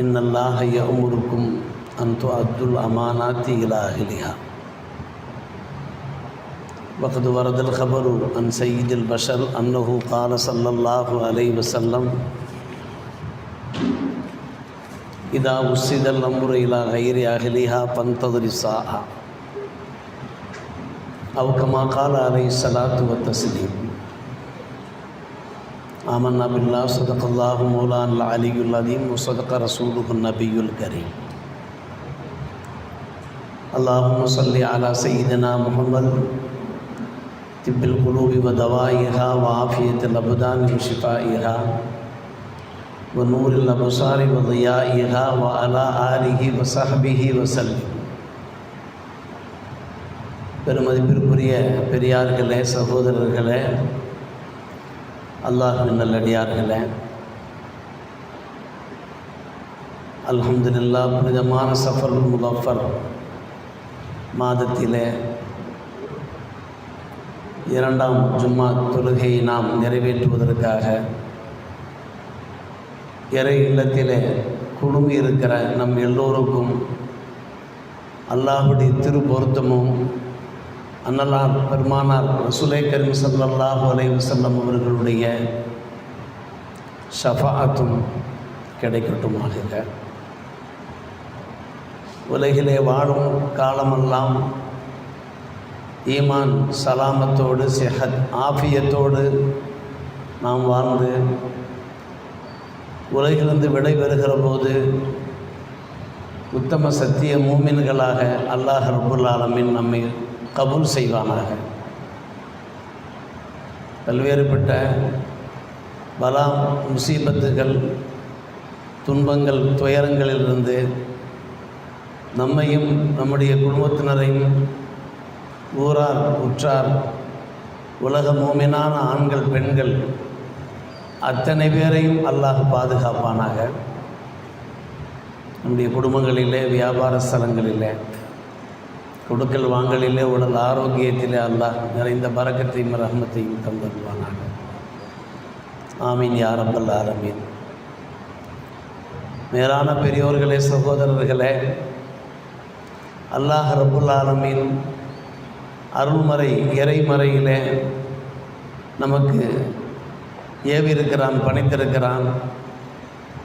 إن الله يأمركم أن تؤدوا الأمانات إلى أهلها. وقد ورد الخبر عن سيد البشر أنه قال صلى الله عليه وسلم إذا وسد الأمر إلى غير أهلها فانتظر الساعة. أو كما قال عليه الصلاة والتسليم. آمنا بالله صدق الله مولانا العلي العظيم وصدق رسوله النبي الكريم اللهم صل على سيدنا محمد طب القلوب ودوائها وعافية الأبدان وشفائها ونور الأبصار وضيائها وعلى آله وصحبه وسلم பெருமதிப்பிற்குரிய பெரியார்களே சகோதரர்களே அல்லாஹின் நல்லடியார்களே. அல்ஹம்துல்லா புனிதமான சஃபர் முலஃபர் மாதத்திலே இரண்டாம் ஜும்மா தொழுகையை நாம் நிறைவேற்றுவதற்காக இறை இல்லத்திலே குழுமி இருக்கிற நம் எல்லோருக்கும் அல்லாஹுடைய திருப்பொருத்தமும் அன்னலார் பெருமானார் ரசுலை கரீம் சல்லாஹு அலை வசல்லம் அவர்களுடைய ஷஃபாத்தும் கிடைக்கட்டுமாக. உலகிலே வாழும் காலமெல்லாம் ஈமான் சலாமத்தோடு செஹத் ஆஃபியத்தோடு நாம் வாழ்ந்து உலகிலிருந்து விடைபெறுகிற போது உத்தம சத்திய மூமின்களாக அல்லாஹ் ரபுல்லாலமின் நம்மை கபூல் செய்வானாக பல்வேறுபட்ட பலாம் முசீபத்துகள் துன்பங்கள் துயரங்களிலிருந்து நம்மையும் நம்முடைய குடும்பத்தினரையும் ஊரார் உற்றார் உலக மூமினான ஆண்கள் பெண்கள் அத்தனை பேரையும் அல்லாஹ் பாதுகாப்பானாக. நம்முடைய குடும்பங்களிலே வியாபார ஸ்தலங்களிலே கொடுக்கல் வாங்கலிலே உடல் ஆரோக்கியத்திலே அல்லாஹ் நிறைந்த பறக்கத்தையும் ரஹமத்தையும் தந்துடுவானாக ஆமீன் யாரப்பல் ஆரம்பீன் மேலான பெரியோர்களே சகோதரர்களே அல்லாஹ் ரபுல் ஆலமீன் அருள்மறை இறைமறையிலே நமக்கு ஏவியிருக்கிறான் பணித்திருக்கிறான்.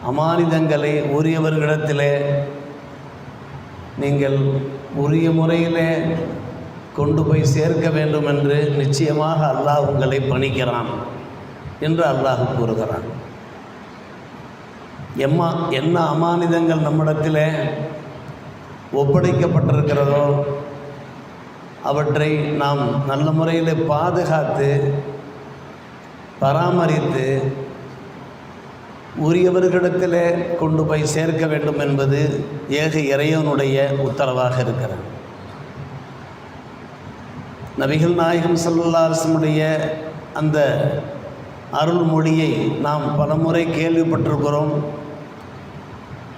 அமானிதங்களை உரியவர்களிடத்திலே நீங்கள் உரிய முறையிலே கொண்டு போய் சேர்க்க வேண்டும் என்று நிச்சயமாக அல்லாஹ் உங்களை பணிக்கிறான் என்று அல்லாஹ் கூறுகிறான். எம்மா என்ன அமானிதங்கள் நம்மிடத்தில் ஒப்படைக்கப்பட்டிருக்கிறதோ அவற்றை நாம் நல்ல முறையில் பாதுகாத்து பராமரித்து உரியவர்களிடத்தில் கொண்டு போய் சேர்க்க வேண்டும் என்பது ஏக இறைவனுடைய உத்தரவாக இருக்கிறது. நபிகள் நாயகம் சல்லாசனுடைய அந்த அருள்மொழியை நாம் பலமுறை கேள்விப்பட்டிருக்கிறோம்.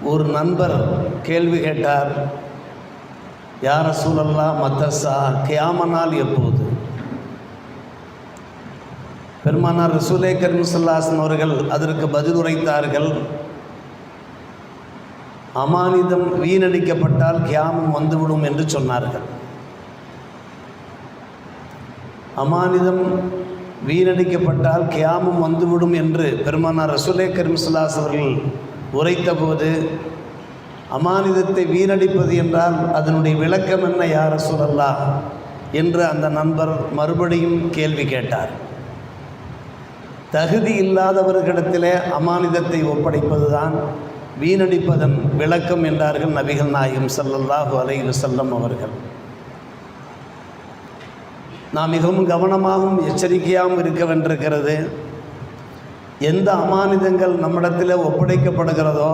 ஒரு நண்பர் கேள்வி கேட்டார் யார சூழல்லா மத்தசா கியாமனால் எப்போது? பெருமானார் ரசூலே கரீம் அவர்கள் அதற்கு பதில் உரைத்தார்கள். அமானிதம் வீணடிக்கப்பட்டால் கியாமம் வந்துவிடும் என்று சொன்னார்கள். அமானிதம் வீணடிக்கப்பட்டால் கியாமம் வந்துவிடும் என்று பெருமானார் ரசூலே கரீம் அவர்கள் உரைத்தபோது அமானிதத்தை வீணடிப்பது என்றால் அதனுடைய விளக்கம் என்ன யார் சொல்லலா என்று அந்த நண்பர் மறுபடியும் கேள்வி கேட்டார். தகுதி இல்லாதவர்களிடத்திலே அமானிதத்தை ஒப்படைப்பதுதான் வீணடிப்பதன் விளக்கம் என்றார்கள் நபிகள் நாயகம் சல்லல்லாஹு அலை செல்லம் அவர்கள். நாம் மிகவும் கவனமாகவும் எச்சரிக்கையாகவும் இருக்க வேண்டியிருக்கிறது. எந்த அமானிதங்கள் நம்மிடத்தில் ஒப்படைக்கப்படுகிறதோ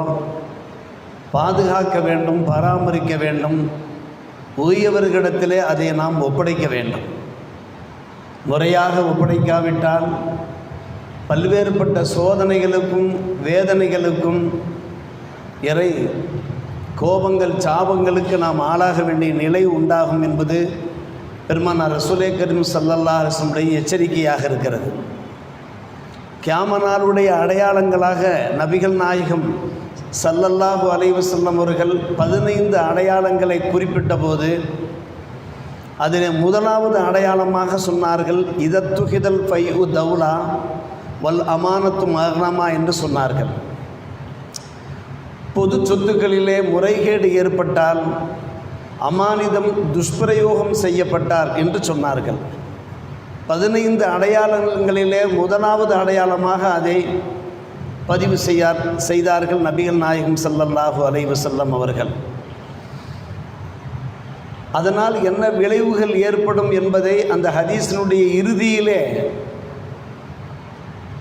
பாதுகாக்க வேண்டும் பராமரிக்க வேண்டும் உரியவர்களிடத்திலே அதை நாம் ஒப்படைக்க வேண்டும். முறையாக ஒப்படைக்காவிட்டால் பல்வேறுபட்ட சோதனைகளுக்கும் வேதனைகளுக்கும் இறை கோபங்கள் சாபங்களுக்கு நாம் ஆளாக வேண்டிய நிலை உண்டாகும் என்பது பெருமானார் ரசூலே கரீம் சல்லல்லா அரசனுடைய எச்சரிக்கையாக இருக்கிறது. கியாமனாருடைய அடையாளங்களாக நபிகள் நாயகம் சல்லல்லாஹு அலைவு செல்லம் அவர்கள் பதினைந்து அடையாளங்களை குறிப்பிட்ட போது அதில் முதலாவது அடையாளமாக சொன்னார்கள் இதத்துகிதல் உ தௌலா வல் அமானத்து மகனமா என்று சொன்னார்கள். பொது சொத்துக்களிலே முறைகேடு ஏற்பட்டால் அமானிதம் துஷ்பிரயோகம் செய்யப்பட்டார் என்று சொன்னார்கள். பதினைந்து அடையாளங்களிலே முதலாவது அடையாளமாக அதை பதிவு செய்யார் செய்தார்கள் நபிகள் நாயகம் செல்லல்லாஹு அலைவு செல்லம் அவர்கள். அதனால் என்ன விளைவுகள் ஏற்படும் என்பதை அந்த ஹதீஸினுடைய இறுதியிலே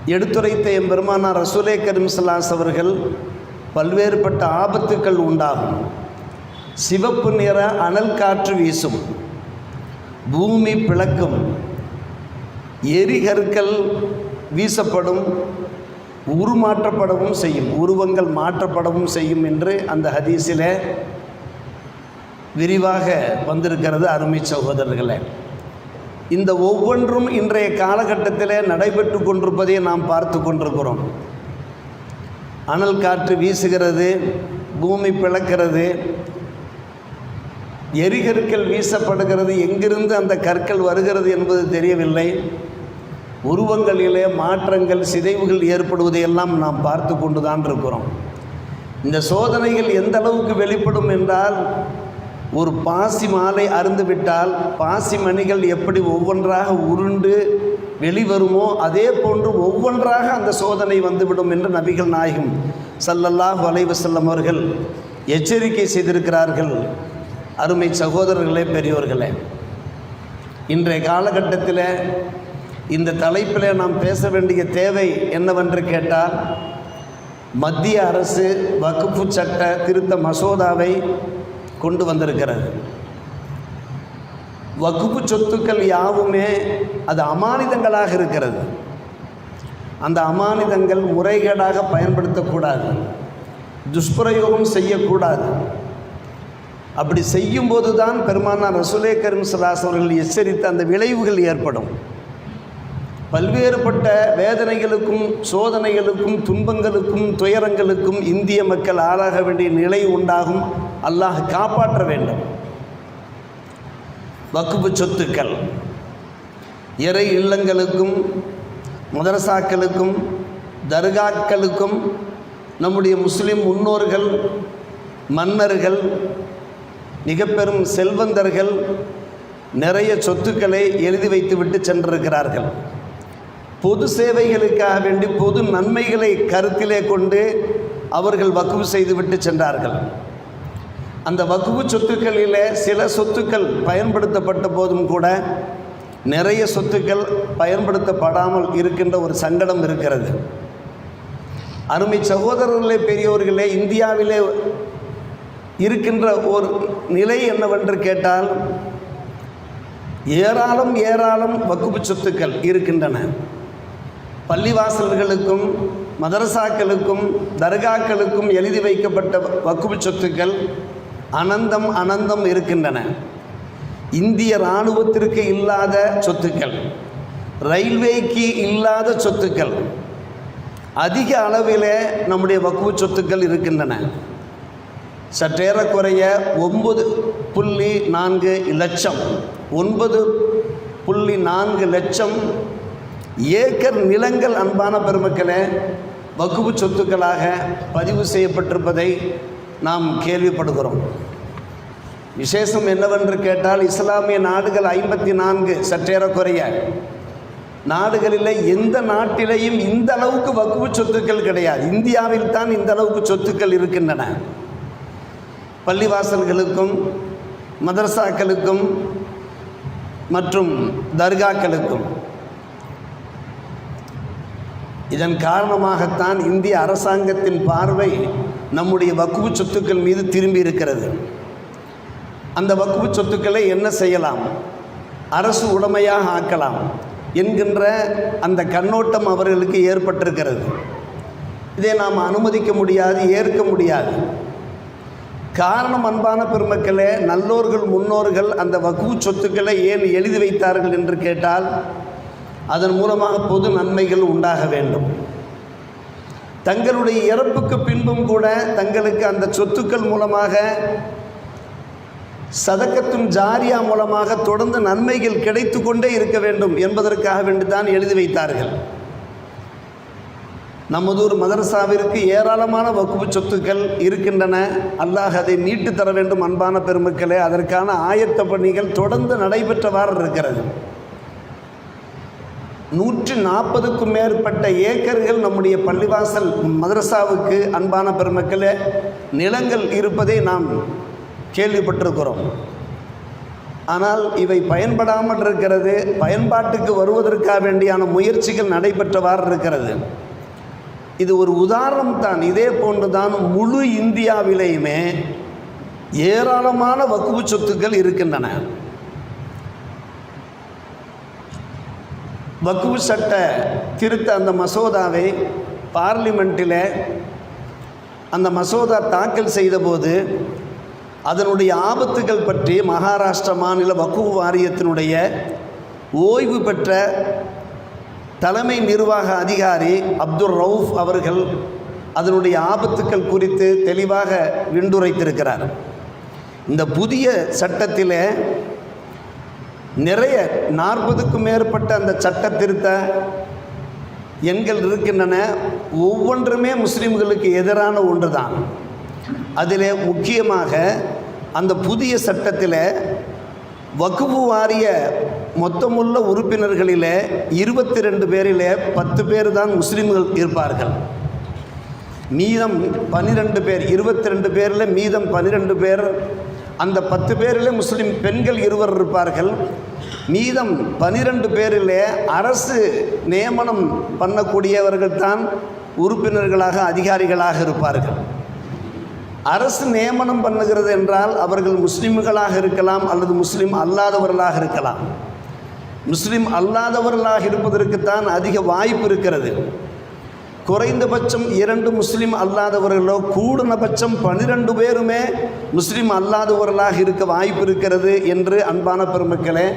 எடுத்துரைத்த எம்பெருமானார் ரசூலே கரீம் சலாஸ் அவர்கள் பல்வேறுபட்ட ஆபத்துக்கள் உண்டாகும். சிவப்பு நிற அனல் காற்று வீசும். பூமி பிளக்கும். எரிகற்கள் வீசப்படும். உருமாற்றப்படவும் செய்யும். உருவங்கள் மாற்றப்படவும் செய்யும் என்று அந்த ஹதீஸில் விரிவாக வந்திருக்கிறது அருமை சகோதரர்களே. இந்த ஒவ்வொன்றும் இன்றைய காலகட்டத்தில் நடைபெற்று கொண்டிருப்பதை நாம் பார்த்து கொண்டிருக்கிறோம். அனல் காற்று வீசுகிறது பூமி பிளக்கிறது எரிகற்கள் வீசப்படுகிறது எங்கிருந்து அந்த கற்கள் வருகிறது என்பது தெரியவில்லை. உருவங்களிலே மாற்றங்கள் சிதைவுகள் ஏற்படுவதையெல்லாம் நாம் பார்த்து கொண்டு தான் இருக்கிறோம். இந்த சோதனைகள் எந்த அளவுக்கு வெளிப்படும் என்றால் ஒரு பாசி மாலை அருந்துவிட்டால் பாசி மணிகள் எப்படி ஒவ்வொன்றாக உருண்டு வெளிவருமோ அதே போன்று ஒவ்வொன்றாக அந்த சோதனை வந்துவிடும் என்று நபிகள் நாயகம் சல்லல்லாஹ் வலைவு செல்லம் அவர்கள் எச்சரிக்கை செய்திருக்கிறார்கள். அருமை சகோதரர்களே பெரியோர்களே இன்றைய காலகட்டத்தில் இந்த தலைப்பில் நாம் பேச வேண்டிய தேவை என்னவென்று கேட்டால் மத்திய அரசு வகுப்பு சட்ட திருத்த மசோதாவை கொண்டு வந்திருக்கிறது. வகுப்பு சொத்துக்கள் யாவுமே அது அமானிதங்களாக இருக்கிறது. அந்த அமானிதங்கள் முறைகேடாக பயன்படுத்தக்கூடாது. துஷ்பிரயோகம் செய்யக்கூடாது. அப்படி செய்யும்போது தான் பெருமானார் ரசுலே கரீம் ஸல்லல்லாஹு அவர்கள் எச்சரித்த அந்த விளைவுகள் ஏற்படும். பல்வேறுபட்ட வேதனைகளுக்கும் சோதனைகளுக்கும் துன்பங்களுக்கும் துயரங்களுக்கும் இந்திய மக்கள் ஆளாக வேண்டிய நிலை உண்டாகும். அல்லாஹ் காப்பாற்ற வேண்டும். வக்குப்பு சொத்துக்கள். இறை இல்லங்களுக்கும் மதரசாக்களுக்கும் தர்காக்களுக்கும் நம்முடைய முஸ்லிம் முன்னோர்கள் மன்னர்கள் மிக பெரும் செல்வந்தர்கள் நிறைய சொத்துக்களை எழுதி வைத்துவிட்டு சென்றிருக்கிறார்கள். பொது சேவைகளுக்காக வேண்டி பொது நன்மைகளை கருத்திலே கொண்டு அவர்கள் வக்குவு செய்துவிட்டு சென்றார்கள். அந்த வக்குவு சொத்துக்களில் சில சொத்துக்கள் பயன்படுத்தப்பட்ட போதும் கூட நிறைய சொத்துக்கள் பயன்படுத்தப்படாமல் இருக்கின்ற ஒரு சங்கடம் இருக்கிறது. அருமை சகோதரர்களே பெரியோர்களே இந்தியாவிலே இருக்கின்ற ஒரு நிலை என்னவென்று கேட்டால் ஏராளம் ஏராளம் வக்குப்பு சொத்துக்கள் இருக்கின்றன. பள்ளிவாசல்களுக்கும் மதரசாக்களுக்கும் தர்காக்களுக்கும் எழுதி வைக்கப்பட்ட வக்குப்பு சொத்துக்கள் அனந்தம் அனந்தம் இருக்கின்றன. இந்திய இராணுவத்திற்கு இல்லாத சொத்துக்கள் ரயில்வேக்கு இல்லாத சொத்துக்கள் அதிக அளவில் நம்முடைய வக்குவு சொத்துக்கள் இருக்கின்றன. சற்றேறக்குறைய ஒன்பது புள்ளி நான்கு லட்சம் ஒன்பது புள்ளி நான்கு லட்சம் ஏக்கர் நிலங்கள் அன்பான பெருமக்களே வகுப்பு சொத்துக்களாக பதிவு செய்யப்பட்டிருப்பதை நாம் கேள்விப்படுகிறோம். விசேஷம் என்னவென்று கேட்டால் இஸ்லாமிய நாடுகள் ஐம்பத்தி நான்கு சற்றேறக்குறைய. நாடுகளில் எந்த நாட்டிலேயும் இந்த அளவுக்கு வகுப்பு சொத்துக்கள் கிடையாது. இந்தியாவில் தான் இந்த அளவுக்கு சொத்துக்கள் இருக்கின்றன. பள்ளிவாசல்களுக்கும் மதரசாக்களுக்கும் மற்றும் தர்காக்களுக்கும். இதன் காரணமாகத்தான் இந்திய அரசாங்கத்தின் பார்வை நம்முடைய வக்குவு சொத்துக்கள் மீது திரும்பி இருக்கிறது. அந்த வக்குவு சொத்துக்களை என்ன செய்யலாம்? அரசு உடைமையாக ஆக்கலாம் என்கின்ற அந்த கண்ணோட்டம் அவர்களுக்கு ஏற்பட்டிருக்கிறது. இதை நாம் அனுமதிக்க முடியாது ஏற்க முடியாது. காரணம் அன்பான பெருமக்களே நல்லோர்கள் முன்னோர்கள் அந்த வகுப்பு சொத்துக்களை ஏன் எழுதி வைத்தார்கள் என்று கேட்டால் அதன் மூலமாக பொது நன்மைகள் உண்டாக வேண்டும். தங்களுடைய இறப்புக்கு பின்பும் கூட தங்களுக்கு அந்த சொத்துக்கள் மூலமாக சதக்கத்தும் ஜாரியா மூலமாக தொடர்ந்து நன்மைகள் கிடைத்து கொண்டே இருக்க வேண்டும் என்பதற்காக வேண்டிதான் எழுதி வைத்தார்கள். நமதூர் மதரசாவிற்கு ஏராளமான வகுப்பு சொத்துக்கள் இருக்கின்றன. அல்லாஹ் அதை மீட்டு தர வேண்டும் அன்பான பெருமக்களே. அதற்கான ஆயத்த பணிகள் தொடர்ந்து நடைபெற்றவாறு இருக்கிறது. நூற்று நாற்பதுக்கும் மேற்பட்ட ஏக்கர்கள் நம்முடைய பள்ளிவாசல் மதரசாவுக்கு அன்பான பெருமக்களே நிலங்கள் இருப்பதை நாம் கேள்விப்பட்டிருக்கிறோம். ஆனால் இவை பயன்படாமல் இருக்கிறது பயன்பாட்டுக்கு வருவதற்காக வேண்டியான முயற்சிகள் நடைபெற்றவாறு இருக்கிறது. இது ஒரு உதாரணம் தான். இதே போன்று தான் முழு இந்தியாவிலேயுமே ஏராளமான வக்குவு சொத்துக்கள் இருக்கின்றன. வக்குவு சட்ட திருத்த அந்த மசோதாவை பார்லிமெண்ட்டில் அந்த மசோதா தாக்கல் செய்தபோது அதனுடைய ஆபத்துகள் பற்றி மகாராஷ்டிர மாநில வக்குவு வாரியத்தினுடைய ஓய்வு பெற்ற தலைமை நிர்வாக அதிகாரி அப்துல் ரவுஃப் அவர்கள் அதனுடைய ஆபத்துக்கள் குறித்து தெளிவாக விண்டுரைத்திருக்கிறார். இந்த புதிய சட்டத்தில் நிறைய நாற்பதுக்கும் மேற்பட்ட அந்த சட்ட திருத்த எண்கள் இருக்கின்றன. ஒவ்வொன்றுமே முஸ்லீம்களுக்கு எதிரான ஒன்று தான் அதில் முக்கியமாக அந்த புதிய சட்டத்தில் வகுப்பு வாரிய மொத்தமுள்ள உறுப்பினர்களில் இருபத்தி ரெண்டு பேரில் பத்து பேர் தான் முஸ்லீம்கள் இருப்பார்கள். மீதம் பன்னிரெண்டு பேர் இருபத்தி ரெண்டு பேரில் மீதம் பன்னிரெண்டு பேர் அந்த பத்து பேரில் முஸ்லீம் பெண்கள் இருவர் இருப்பார்கள். மீதம் பனிரெண்டு பேரில் அரசு நியமனம் பண்ணக்கூடியவர்கள் தான் உறுப்பினர்களாக அதிகாரிகளாக இருப்பார்கள். அரசு நியமனம் பண்ணுகிறது என்றால் அவர்கள் முஸ்லிம்களாக இருக்கலாம் அல்லது முஸ்லீம் அல்லாதவர்களாக இருக்கலாம். முஸ்லீம் அல்லாதவர்களாக இருப்பதற்குத்தான் அதிக வாய்ப்பு இருக்கிறது. குறைந்தபட்சம் இரண்டு முஸ்லீம் அல்லாதவர்களோ கூடுனபட்சம் பனிரெண்டு பேருமே முஸ்லீம் அல்லாதவர்களாக இருக்க வாய்ப்பு இருக்கிறது என்று அன்பான பெருமக்களே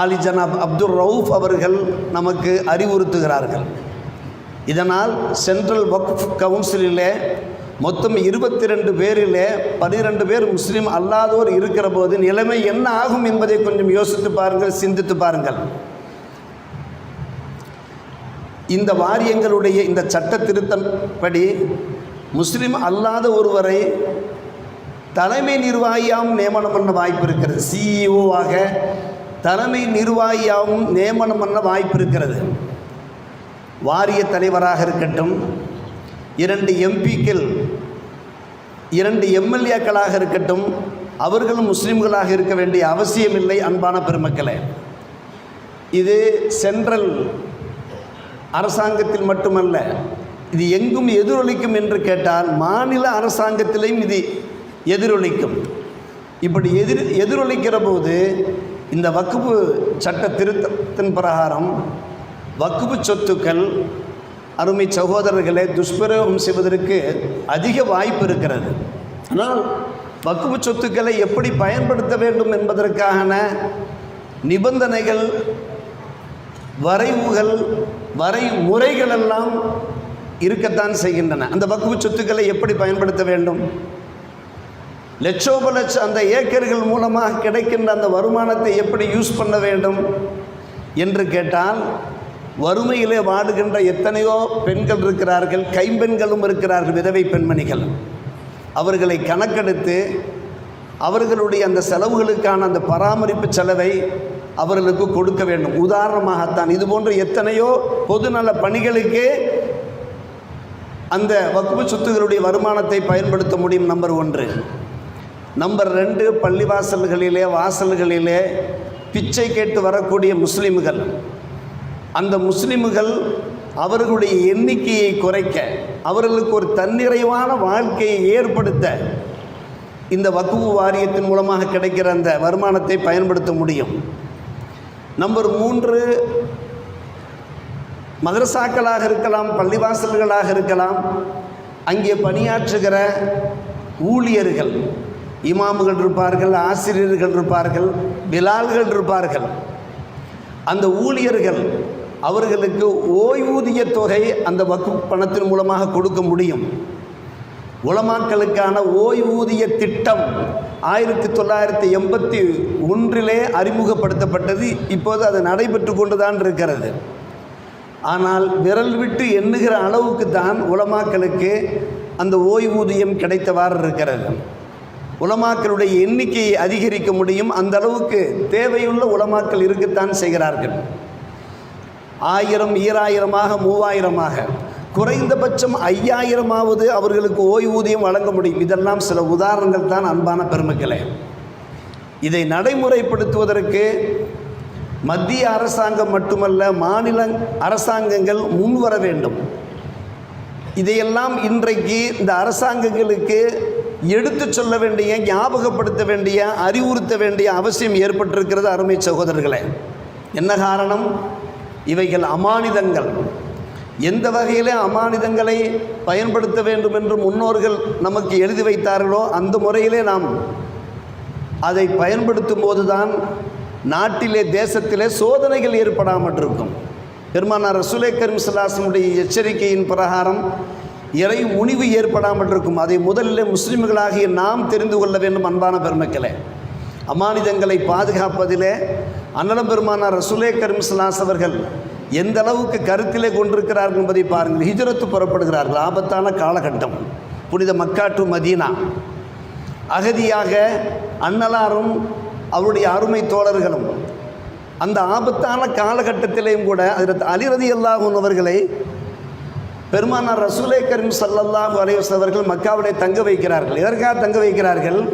ஆலி ஜனாப் அப்துல் ரவுஃப் அவர்கள் நமக்கு அறிவுறுத்துகிறார்கள். இதனால் சென்ட்ரல் வக்ஃப் கவுன்சிலிலே மொத்தம் இருபத்தி ரெண்டு பேரிலே பன்னிரெண்டு பேர் முஸ்லீம் அல்லாதோர் இருக்கிற போது நிலைமை என்ன ஆகும் என்பதை கொஞ்சம் யோசித்து பாருங்கள் சிந்தித்து பாருங்கள். இந்த வாரியங்களுடைய இந்த சட்ட திருத்தப்படி முஸ்லீம் அல்லாத ஒருவரை தலைமை நிர்வாகியாகவும் நியமனம் பண்ண வாய்ப்பு இருக்கிறது. சிஇஓவாக தலைமை நிர்வாகியாகவும் நியமனம் பண்ண வாய்ப்பு இருக்கிறது. வாரிய தலைவராக இருக்கட்டும் இரண்டு எம்பிக்கள் இரண்டு எம்எல்ஏக்களாக இருக்கட்டும் அவர்களும் முஸ்லீம்களாக இருக்க வேண்டிய அவசியமில்லை அன்பான பெருமக்களே. இது சென்ட்ரல் அரசாங்கத்தில் மட்டுமல்ல இது எங்கும் எதிரொலிக்கும் என்று கேட்டால் மாநில அரசாங்கத்திலையும் இது எதிரொலிக்கும். இப்படி எதிர் எதிரொலிக்கிற போது இந்த வக்குப்பு சட்ட திருத்தத்தின் பிரகாரம் வக்குப்பு சொத்துக்கள் அருமை சகோதரர்களை துஷ்பிரயோகம் செய்வதற்கு அதிக வாய்ப்பு இருக்கிறது. ஆனால் வக்குப்பு சொத்துக்களை எப்படி பயன்படுத்த வேண்டும் என்பதற்கான நிபந்தனைகள் வரைவுகள் வரைமுறைகள் எல்லாம் இருக்கத்தான் செய்கின்றன. அந்த வக்குப்பு சொத்துக்களை எப்படி பயன்படுத்த வேண்டும்? லட்சோப லட்சம் அந்த ஏக்கர்கள் மூலமாக கிடைக்கின்ற அந்த வருமானத்தை எப்படி யூஸ் பண்ண வேண்டும் என்று கேட்டால் வறுமையிலே வாடுகின்ற எத்தனையோ பெண்கள் இருக்கிறார்கள் கைம்பெண்களும் இருக்கிறார்கள் விதவை பெண்மணிகள். அவர்களை கணக்கெடுத்து அவர்களுடைய அந்த செலவுகளுக்கான அந்த பராமரிப்பு செலவை அவர்களுக்கு கொடுக்க வேண்டும். உதாரணமாகத்தான் இது போன்ற எத்தனையோ பொதுநல பணிகளுக்கு அந்த வக்குப்பு சொத்துகளுடைய வருமானத்தை பயன்படுத்த முடியும் நம்பர் ஒன்று. நம்பர் ரெண்டு பள்ளிவாசல்களிலே வாசல்களிலே பிச்சை கேட்டு வரக்கூடிய முஸ்லீம்கள். அந்த முஸ்லிம்கள் அவர்களுடைய எண்ணிக்கையை குறைக்க அவர்களுக்கு ஒரு தன்னிறைவான வாழ்க்கையை ஏற்படுத்த இந்த வக்குவு வாரியத்தின் மூலமாக கிடைக்கிற அந்த வருமானத்தை பயன்படுத்த முடியும். நம்பர் மூன்று மதரசாக்களாக இருக்கலாம் பள்ளிவாசல்களாக இருக்கலாம் அங்கே பணியாற்றுகிற ஊழியர்கள் இமாமுகள் இருப்பார்கள் ஆசிரியர்கள் இருப்பார்கள் பிலால்கள் இருப்பார்கள். அந்த ஊழியர்கள் அவர்களுக்கு ஓய்வூதிய தொகை அந்த வக்கு பணத்தின் மூலமாக கொடுக்க முடியும். உலமாக்களுக்கான ஓய்வூதிய திட்டம் ஆயிரத்தி தொள்ளாயிரத்தி எண்பத்தி ஒன்றிலே அறிமுகப்படுத்தப்பட்டது. இப்போது அது நடைபெற்று கொண்டுதான் இருக்கிறது. ஆனால் விரல் விட்டு எண்ணுகிற அளவுக்கு தான் உலமாக்களுக்கு அந்த ஓய்வூதியம் கிடைத்தவாறு இருக்கிறது. உலமாக்களுடைய எண்ணிக்கையை அதிகரிக்க முடியும். அந்த அளவுக்கு தேவையுள்ள உலமாக்கள் இருக்கத்தான் செய்கிறார்கள். ஆயிரம் ஈராயிரமாக மூவாயிரமாக. குறைந்தபட்சம் ஐயாயிரமாவது அவர்களுக்கு ஓய்வூதியம் வழங்க முடியும். இதெல்லாம் சில உதாரணங்கள் தான் அன்பான பெருமக்களே. இதை நடைமுறைப்படுத்துவதற்கு மத்திய அரசாங்கம் மட்டுமல்ல மாநில அரசாங்கங்கள் முன்வர வேண்டும். இதையெல்லாம் இன்றைக்கு இந்த அரசாங்கங்களுக்கு எடுத்து சொல்ல வேண்டிய ஞாபகப்படுத்த வேண்டிய அறிவுறுத்த வேண்டிய அவசியம் ஏற்பட்டிருக்கிறது அருமை சகோதரர்களே. என்ன காரணம்? இவைகள் அமானிதங்கள். எந்த வகையிலே அமானிதங்களை பயன்படுத்த வேண்டும் என்று முன்னோர்கள் நமக்கு எழுதி வைத்தார்களோ அந்த முறையிலே நாம் அதை பயன்படுத்தும் போதுதான் நாட்டிலே தேசத்திலே சோதனைகள் ஏற்படாமல் இருக்கும் பெருமானார் ரசுலே கரீம் ஸல்லல்லாஹு எச்சரிக்கையின் பிரகாரம் இறை முனிவு ஏற்படாமல் இருக்கும் அதை முதலில் முஸ்லிம்களாகிய நாம் தெரிந்து கொள்ள வேண்டும் அன்பான பெருமக்களே. அமானிதங்களை பாதுகாப்பதிலே அன்னலம் பெருமானார் ரசுலே கரீம் ஸல்லல்லாஹு அவர்கள் எந்த அளவுக்கு கருத்திலே கொண்டிருக்கிறார்கள் என்பதை பாருங்கள். ஹிஜரத்து புறப்படுகிறார்கள். ஆபத்தான காலகட்டம். புனித மக்கா டு மதீனா. அகதியாக அன்னலாரும் அவருடைய அருமை தோழர்களும் அந்த ஆபத்தான காலகட்டத்திலேயும் கூட அதில் அலிரதி அல்லாஹூன் அவர்களை பெருமானார் ரசூலே கரீம் ஸல்லல்லாஹு அலைஹி அவர்கள் மக்காவிலே தங்க வைக்கிறார்கள். எதற்காக தங்க வைக்கிறார்கள்.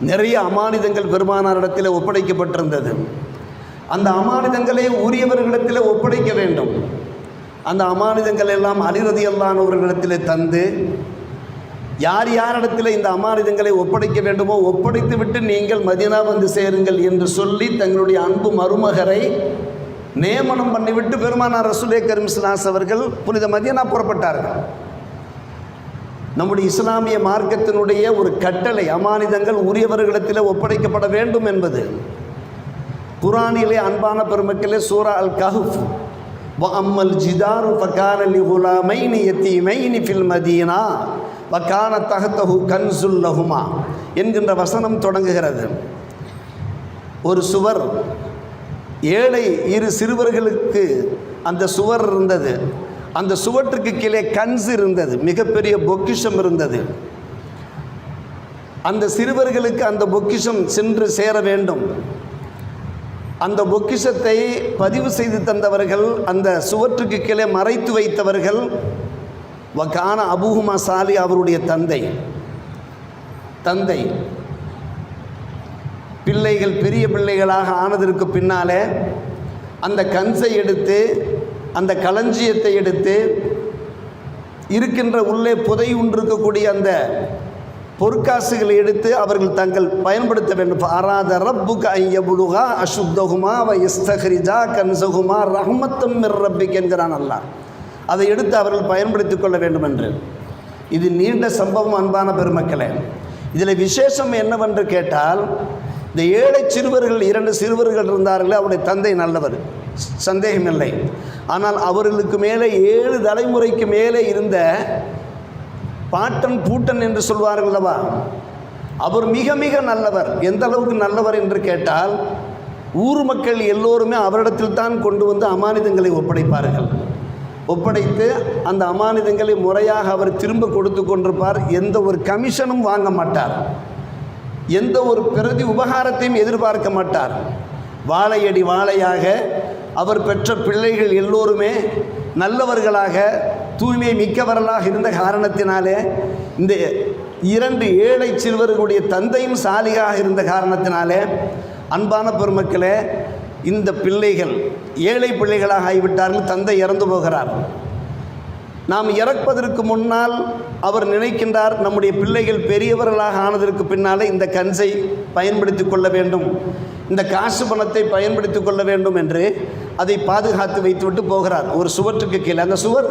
நிறைய அமானிதங்கள் பெருமானாரிடத்தில் ஒப்படைக்கப்பட்டிருந்தது. அந்த அமானிதங்களை உரியவர்களிடத்தில் ஒப்படைக்க வேண்டும். அந்த அமானிதங்கள் எல்லாம் அலிரதியல்லானவர்களிடத்தில் தந்து யார் யாரிடத்தில் இந்த அமானிதங்களை ஒப்படைக்க வேண்டுமோ ஒப்படைத்து விட்டு நீங்கள் மதினா வந்து சேருங்கள் என்று சொல்லி தங்களுடைய அன்பு மருமகரை நியமனம் பண்ணிவிட்டு பெருமானார் ரசுலே கரீம் சிலாஸ் அவர்கள் புனித மதியனா புறப்பட்டார்கள். நம்முடைய இஸ்லாமிய மார்க்கத்தினுடைய ஒரு கட்டளை அமானிதங்கள் உரியவர்களிடத்தில் ஒப்படைக்கப்பட வேண்டும் என்பது. குரானிலே அன்பான பெருமக்களே சூரா அல் கஹுஃப் அம்மல் ஜிதாரு ஃபகான லி குலாமைனி யத்தீமைனி ஃபில் மதீனா. வக்கான தகத்தஹு கன்சுல் லஹுமா என்கின்ற வசனம் தொடங்குகிறது. ஒரு சுவர் ஏழை இரு சிறுவர்களுக்கு அந்த சுவர் இருந்தது. அந்த சுவற்றுக்கு கீழே கன்ஸ் இருந்தது. மிகப்பெரிய பொக்கிஷம் இருந்தது. அந்த சிறுவர்களுக்கு அந்த பொக்கிஷம் சென்று சேர வேண்டும். அந்த பொக்கிஷத்தை பதிவு செய்து தந்தவர்கள் அந்த சுவற்றுக்கு கீழே மறைத்து வைத்தவர்கள் வக்கான அபூஹுமா சாலி அவருடைய தந்தை. தந்தை. பிள்ளைகள் பெரிய பிள்ளைகளாக ஆனதற்கு பின்னாலே அந்த கன்சை எடுத்து அந்த களஞ்சியத்தை எடுத்து இருக்கின்ற உள்ளே புதை உண்டிருக்கக்கூடிய அந்த பொற்காசுகளை எடுத்து அவர்கள் தங்கள் பயன்படுத்த வேண்டும். ஆராத ரப்புக ஐயபுலுகா அசுத்தகுமா வ இஸ்தஹரிஜா கன்சகுமா ரஹ்மத்தம் மிர் ரப்பிக் என்கிறான் அல்லாஹ். அதை எடுத்து அவர்கள் பயன்படுத்திக் கொள்ள வேண்டும் என்று. இது நீண்ட சம்பவம் அன்பான பெருமக்களே. இதில் விசேஷம் என்னவென்று கேட்டால் இந்த ஏழை சிறுவர்கள் இரண்டு சிறுவர்கள் இருந்தார்களே அவருடைய தந்தை நல்லவர். சந்தேகமில்லை. ஆனால் அவர்களுக்கு மேலே ஏழு தலைமுறைக்கு மேலே இருந்த பாட்டன் பூட்டன் என்று சொல்வார்கள் அல்லவா அவர் மிக மிக நல்லவர். எந்த அளவுக்கு நல்லவர் என்று கேட்டால் ஊர் மக்கள் எல்லோருமே அவரிடத்தில் தான் கொண்டு வந்து அமானிதங்களை ஒப்படைப்பார்கள். ஒப்படைத்து அந்த அமானிதங்களை முறையாக அவர் திரும்ப கொடுத்து கொண்டிருப்பார். எந்த ஒரு கமிஷனும் வாங்க மாட்டார். எந்த ஒரு பிரதி உபகாரத்தையும் எதிர்பார்க்க மாட்டார். வாழையடி வாழையாக அவர் பெற்ற பிள்ளைகள் எல்லோருமே நல்லவர்களாக தூய்மை மிக்கவர்களாக இருந்த காரணத்தினாலே இந்த இரண்டு ஏழை சிறுவர்களுடைய தந்தையும் சாலியாக இருந்த காரணத்தினாலே அன்பான பெருமக்களே இந்த பிள்ளைகள் ஏழை பிள்ளைகளாக ஆகிவிட்டார்கள் தந்தை இறந்து போகிறார். நாம் இறப்பதற்கு முன்னால் அவர் நினைக்கின்றார் நம்முடைய பிள்ளைகள் பெரியவர்களாக ஆனதற்கு பின்னாலே இந்த கன்சை பயன்படுத்தி கொள்ள வேண்டும். இந்த காசு பணத்தை பயன்படுத்தி கொள்ள வேண்டும் என்று அதை பாதுகாத்து வைத்துவிட்டு போகிறார். ஒரு சுவற்றுக்கு கீழே. அந்த சுவர்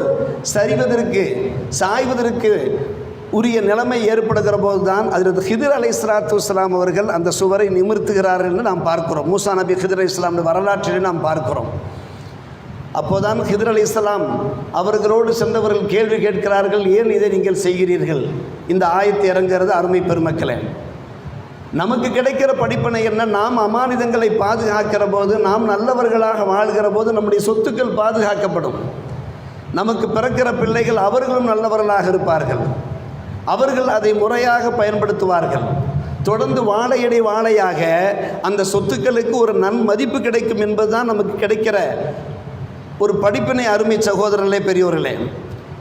சரிவதற்கு சாய்வதற்கு உரிய நிலைமை ஏற்படுகிற போது தான் அதில் ஹிதிர் அலை இஸ்லாத்து இஸ்லாம் அவர்கள் அந்த சுவரை நிமிர்த்துகிறார் என்று நாம் பார்க்கிறோம். மூசா நபி ஹிதிர் இஸ்லாம் வரலாற்றிலே நாம் பார்க்கிறோம். அப்போதான் ஹிதர் அலி இஸ்லாம் அவர்களோடு சென்றவர்கள் கேள்வி கேட்கிறார்கள் ஏன் இதை நீங்கள் செய்கிறீர்கள்? இந்த ஆயத்தை இறங்குறது அருமை பெருமக்களே. நமக்கு கிடைக்கிற படிப்பினை என்ன? நாம் அமானிதங்களை பாதுகாக்கிற போது நாம் நல்லவர்களாக வாழ்கிற போது நம்முடைய சொத்துக்கள் பாதுகாக்கப்படும். நமக்கு பிறக்கிற பிள்ளைகள் அவர்களும் நல்லவர்களாக இருப்பார்கள். அவர்கள் அதை முறையாக பயன்படுத்துவார்கள். தொடர்ந்து வாழையடி வாழையாக அந்த சொத்துக்களுக்கு ஒரு நன்மதிப்பு கிடைக்கும் என்பதுதான் நமக்கு கிடைக்கிற ஒரு படிப்பினை அருமை சகோதரர்களே பெரியோர்களே.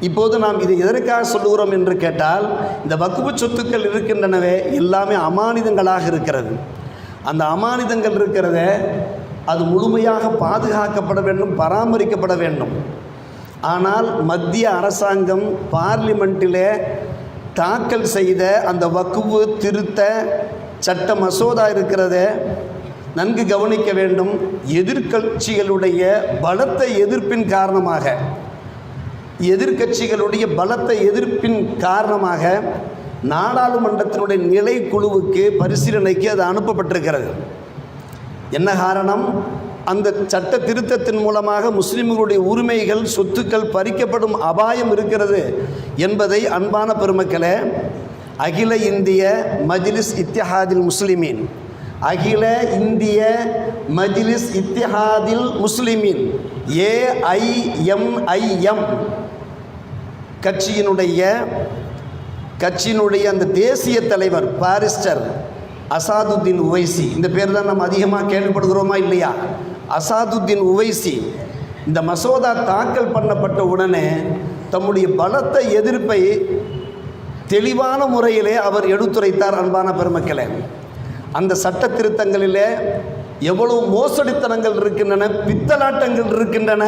இப்போது நாம் இது எதற்காக சொல்லுகிறோம் என்று கேட்டால் இந்த வக்குப்பு சொத்துக்கள் இருக்கின்றனவே எல்லாமே அமானிதங்களாக இருக்கிறது. அந்த அமானிதங்கள் இருக்கிறத அது முழுமையாக பாதுகாக்கப்பட வேண்டும் பராமரிக்கப்பட வேண்டும். ஆனால் மத்திய அரசாங்கம் பார்லிமெண்ட்டிலே தாக்கல் செய்த அந்த வக்குவு திருத்த சட்ட மசோதா இருக்கிறத நன்கு கவனிக்க வேண்டும். எதிர்க்கட்சிகளுடைய பலத்த எதிர்ப்பின் காரணமாக எதிர்க்கட்சிகளுடைய பலத்த எதிர்ப்பின் காரணமாக நாடாளுமன்றத்தினுடைய நிலை குழுவுக்கு பரிசீலனைக்கு அது அனுப்பப்பட்டிருக்கிறது. என்ன காரணம்? அந்த சட்ட திருத்தத்தின் மூலமாக முஸ்லிம்களுடைய உரிமைகள் சொத்துக்கள் பறிக்கப்படும் அபாயம் இருக்கிறது என்பதை அன்பான பெருமக்களே அகில இந்திய மஜ்லிஸ் இத்திஹாதில் முஸ்லிமீன் அகில இந்திய மஜ்லிஸ் இத்திஹாதில் முஸ்லிமீன் ஏஐஎம்ஐஎம் கட்சியினுடைய கட்சியினுடைய அந்த தேசிய தலைவர் பாரிஸ்டர் அசாதுத்தீன் உவைசி. இந்த பேர் தான் நம்ம அதிகமாக கேள்விப்படுகிறோமா இல்லையா? அசாதுத்தீன் உவைசி. இந்த மசோதா தாக்கல் பண்ணப்பட்ட உடனே தம்முடைய பலத்த எதிர்ப்பை தெளிவான முறையிலே அவர் எடுத்துரைத்தார் அன்பான பெருமக்களே. அந்த சட்ட திருத்தங்களிலே எவ்வளவு மோசடித்தனங்கள் இருக்கின்றன பித்தலாட்டங்கள் இருக்கின்றன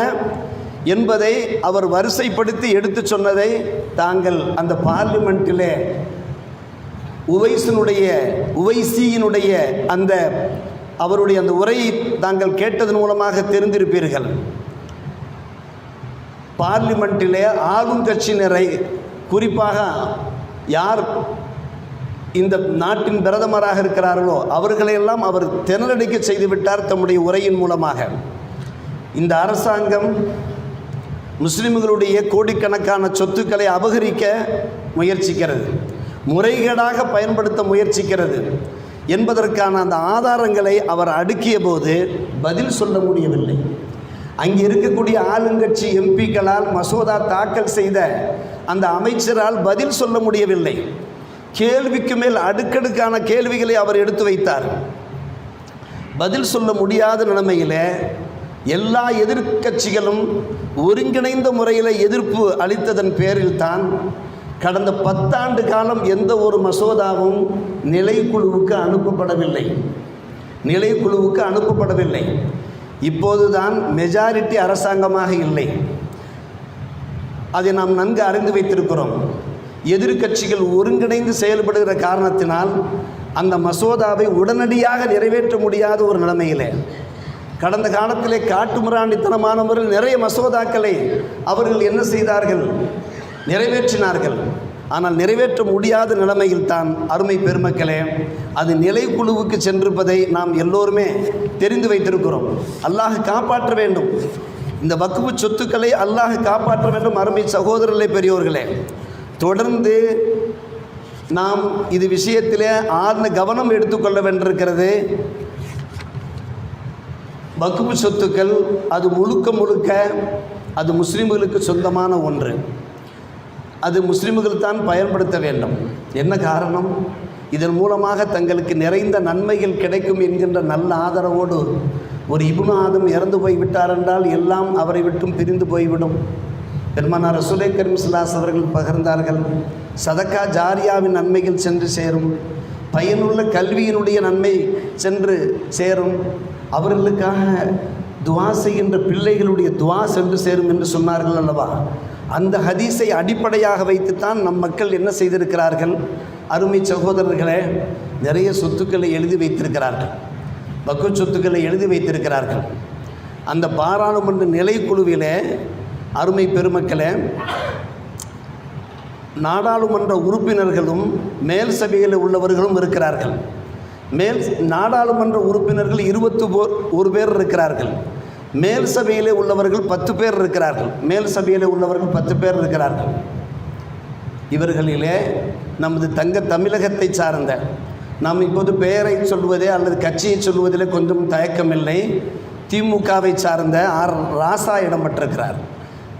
என்பதை அவர் வரிசைப்படுத்தி எடுத்து சொன்னதை தாங்கள் அந்த பார்லிமெண்ட்டிலே உவைசினுடைய உவைசியினுடைய அந்த அவருடைய அந்த உரையை தாங்கள் கேட்டதன் மூலமாக தெரிந்திருப்பீர்கள். பார்லிமெண்ட்டிலே ஆளும் கட்சியினரை குறிப்பாக யார் இந்த நாட்டின் பிரதமராக இருக்கிறார்களோ அவர்களையெல்லாம் அவர் திணறடிக்க செய்துவிட்டார் தம்முடைய உரையின் மூலமாக. இந்த அரசாங்கம் முஸ்லிம்களுடைய கோடிக்கணக்கான சொத்துக்களை அபகரிக்க முயற்சிக்கிறது முறைகேடாக பயன்படுத்த முயற்சிக்கிறது என்பதற்கான அந்த ஆதாரங்களை அவர் அடுக்கிய போது பதில் சொல்ல முடியவில்லை. அங்கே இருக்கக்கூடிய ஆளுங்கட்சி எம்பிக்களால் மசோதா தாக்கல் செய்த அந்த அமைச்சரால் பதில் சொல்ல முடியவில்லை. கேள்விக்கு மேல் அடுக்கடுக்கான கேள்விகளை அவர் எடுத்து வைத்தார். பதில் சொல்ல முடியாத நிலைமையில் எல்லா எதிர்க்கட்சிகளும் ஒருங்கிணைந்த முறையில் எதிர்ப்பு அளித்ததன் பேரில் தான் கடந்த பத்தாண்டு காலம் எந்த ஒரு மசோதாவும் நிலைக்குழுவுக்கு அனுப்பப்படவில்லை. நிலைக்குழுவுக்கு அனுப்பப்படவில்லை. இப்போதுதான் மெஜாரிட்டி அரசாங்கமாக இல்லை. அதை நாம் நன்கு அறிந்து வைத்திருக்கிறோம். எதிர்க்கட்சிகள் ஒருங்கிணைந்து செயல்படுகிற காரணத்தினால் அந்த மசோதாவை உடனடியாக நிறைவேற்ற முடியாத ஒரு நிலைமையிலே கடந்த காலத்திலே காட்டுமிராண்டித்தனமான நிறைய மசோதாக்களை அவர்கள் என்ன செய்தார்கள்? நிறைவேற்றினார்கள். ஆனால் நிறைவேற்ற முடியாத நிலைமையில் தான் அருமை பெருமக்களே அது நிலைக்குழுவுக்கு சென்றிருப்பதை நாம் எல்லோருமே தெரிந்து வைத்திருக்கிறோம். அல்லாஹ் காப்பாற்ற வேண்டும். இந்த வக்குவு சொத்துக்களை அல்லாஹ் காப்பாற்ற வேண்டும் அருமை சகோதரர்களே பெரியோர்களே. தொடர்ந்து நாம் இது விஷயத்திலே ஆழ்ந்த கவனம் எடுத்துக்கொள்ள வேண்டியிருக்கிறது. வக்குப்பு சொத்துக்கள் அது முழுக்க முழுக்க அது முஸ்லீம்களுக்கு சொந்தமான ஒன்று. அது முஸ்லீம்கள் தான் பயன்படுத்த வேண்டும். என்ன காரணம்? இதன் மூலமாக தங்களுக்கு நிறைந்த நன்மைகள் கிடைக்கும் என்கின்ற நல்ல ஆதரவோடு ஒரு இபுனு ஆதம் இறந்து போய்விட்டார் என்றால் எல்லாம் அவரை விட்டும் பிரிந்து போய்விடும். பெருமானார் ரசூலை கரிம்ஸ்லாஸ் அவர்கள் பகிர்ந்தார்கள் சதக்கா ஜாரியாவின் நன்மைகள் சென்று சேரும். பயனுள்ள கல்வியினுடைய நன்மை சென்று சேரும். அவர்களுக்காக துவா செய்கின்ற பிள்ளைகளுடைய துவா சென்று சேரும் என்று சொன்னார்கள் அல்லவா? அந்த ஹதீஸை அடிப்படையாக வைத்துத்தான் நம் மக்கள் என்ன செய்திருக்கிறார்கள்? அருமை சகோதரர்களே நிறைய சொத்துக்களை எழுதி வைத்திருக்கிறார்கள். பக்கு சொத்துக்களை எழுதி வைத்திருக்கிறார்கள். அந்த பாராளுமன்ற நிலைக்குழுவிலே அருமை பெருமக்களே நாடாளுமன்ற உறுப்பினர்களும் மேல் சபையில் உள்ளவர்களும் இருக்கிறார்கள். மேல் நாடாளுமன்ற உறுப்பினர்கள் இருபத்தி ஒரு பேர் இருக்கிறார்கள். மேல் சபையிலே உள்ளவர்கள் பத்து பேர் இருக்கிறார்கள். மேல் சபையிலே உள்ளவர்கள் பத்து பேர் இருக்கிறார்கள். இவர்களிலே நமது தங்க தமிழகத்தை சார்ந்த நாம் இப்போது பெயரை சொல்வதே அல்லது கட்சியை சொல்வதிலே கொஞ்சம் தயக்கமில்லை. திமுகவை சார்ந்த ஆர் ராசா இடம்பெற்றிருக்கிறார்.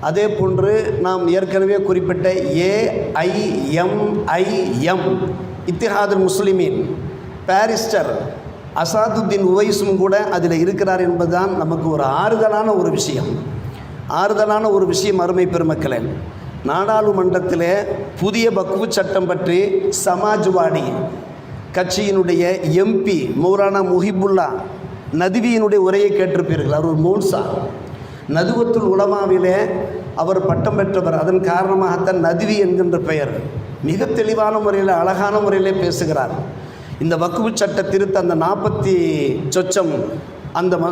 அதே போன்று நாம் ஏற்கனவே குறிப்பிட்ட ஏஐஎம்ஐஎம் இத்திஹாதுல் முஸ்லிமீன். பாரிஸ்டர் அசாதுத்தீன் உவைஸும் கூட அதில் இருக்கிறார் என்பதுதான் நமக்கு ஒரு ஆறுதலான ஒரு விஷயம். ஆறுதலான ஒரு விஷயம் அருமை பெருமக்களே. நாடாளுமன்றத்தில் புதிய வக்ஃபு சட்டம் பற்றி சமாஜ்வாடி கட்சியினுடைய எம்பி மௌலானா முஹிபுல்லா நதுவியினுடைய உரையை கேட்டிருப்பீர்கள் அவர் ஒரு மோன்சா நதுவத்துல் உலமாவிலே அவர் பட்டம் பெற்றவர் அதன் காரணமாகத்தான் நதுவி என்கின்ற பெயர். மிக தெளிவான முறையில் அழகான முறையிலே பேசுகிறார். இந்த வக்குவு சட்ட திருத்த அந்த நாற்பத்தி சொச்சம் அந்த ம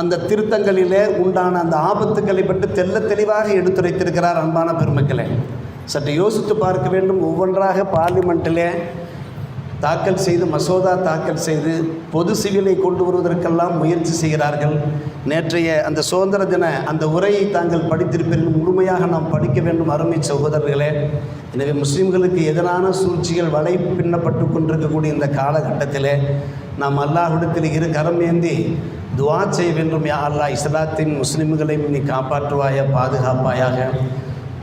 அந்த திருத்தங்களிலே உண்டான அந்த ஆபத்துக்களை பற்றி தெல்ல தெளிவாக எடுத்துரைத்திருக்கிறார் அன்பான பெருமக்களே. சற்று யோசித்து பார்க்க வேண்டும். ஒவ்வொன்றாக பார்லிமெண்ட்டிலே தாக்கல் செய்து மசோதா தாக்கல் செய்து பொது சிவிலை கொண்டு வருவதற்கெல்லாம் முயற்சி செய்கிறார்கள். நேற்றைய அந்த சுதந்திர தின அந்த உரையை தாங்கள் படித்திருப்பீர்கள் முழுமையாக நாம் படிக்க வேண்டும் அருமை சகோதரர்களே. எனவே முஸ்லீம்களுக்கு எதிரான சூழ்ச்சிகள் வலை பின்னப்பட்டு கொண்டிருக்கக்கூடிய இந்த காலகட்டத்திலே நாம் அல்லாஹிடத்தில் இரு கரம் ஏந்தி துவா செய்ய வேண்டும். யா அல்லாஹ் இஸ்லாத்தின் முஸ்லீம்களை நீ காப்பாற்றுவாயா பாதுகாப்பாயாக.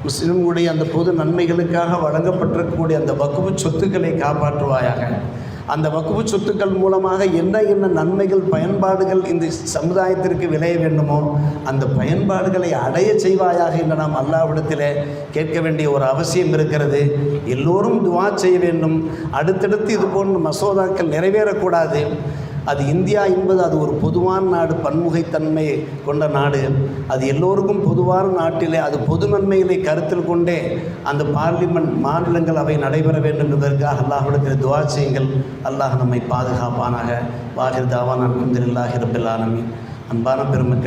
முஸ்லீம்களுடைய அந்த பொது நன்மைகளுக்காக வழங்கப்பட்டிருக்கக்கூடிய அந்த வக்குவு சொத்துக்களை காப்பாற்றுவாயாக. அந்த வக்குவு சொத்துக்கள் மூலமாக என்ன என்ன நன்மைகள் பயன்பாடுகள் இந்த சமுதாயத்திற்கு விளைய வேண்டுமோ அந்த பயன்பாடுகளை அடைய செய்வாயாக என்று நாம் அல்லாவிடத்தில் கேட்க வேண்டிய ஒரு அவசியம் இருக்கிறது. எல்லோரும் துவா செய்ய வேண்டும். அடுத்தடுத்து இது போன்ற மசோதாக்கள் நிறைவேறக்கூடாது. அது இந்தியா என்பது அது ஒரு பொதுவான நாடு பன்முகைத்தன்மை கொண்ட நாடு. அது எல்லோருக்கும் பொதுவான நாட்டிலே அது பொது நன்மைகளை கருத்தில் கொண்டே அந்த பார்லிமெண்ட் மாநிலங்கள் அவை நடைபெற வேண்டும் என்பதற்காக அல்லாஹுடைய துவா செய்யுங்கள். அல்லாஹ் நம்மை பாதுகாப்பானாக. வாகிர் தாவான் அலமதுல்லாஹி ரபில் அன்பான பெருமக்கள்